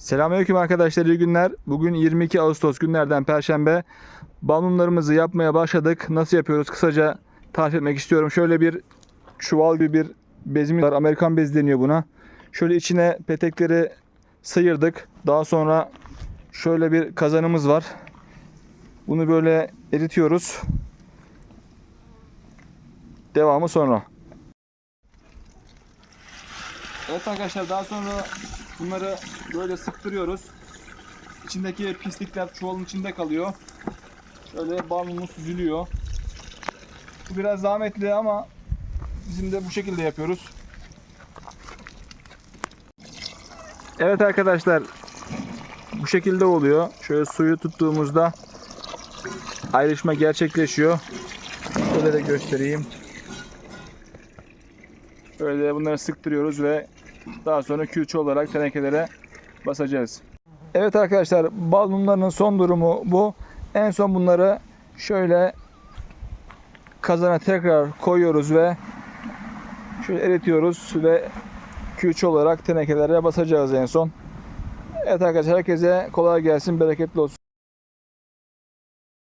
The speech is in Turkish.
Selamünaleyküm arkadaşlar, iyi günler. Bugün 22 Ağustos günlerden Perşembe. Balmumlarımızı yapmaya başladık. Nasıl yapıyoruz? Kısaca tarif etmek istiyorum. Şöyle bir çuval gibi bir bezimiz var. Amerikan bezi deniyor buna. Şöyle içine petekleri sıyırdık. Daha sonra şöyle bir kazanımız var. Bunu böyle eritiyoruz. Devamı sonra. Evet arkadaşlar daha sonra bunları böyle sıktırıyoruz. İçindeki pislikler çuvalın içinde kalıyor. Şöyle balmumuz süzülüyor. Bu biraz zahmetli ama bizim de bu şekilde yapıyoruz. Evet arkadaşlar bu şekilde oluyor. Şöyle suyu tuttuğumuzda ayrışma gerçekleşiyor. Şöyle de göstereyim. Böyle bunları sıktırıyoruz ve daha sonra külçe olarak tenekelere basacağız. Evet arkadaşlar bal mumlarının son durumu bu. En son bunları şöyle kazana tekrar koyuyoruz ve şöyle eritiyoruz ve külçe olarak tenekelere basacağız en son. Evet arkadaşlar herkese kolay gelsin, bereketli olsun.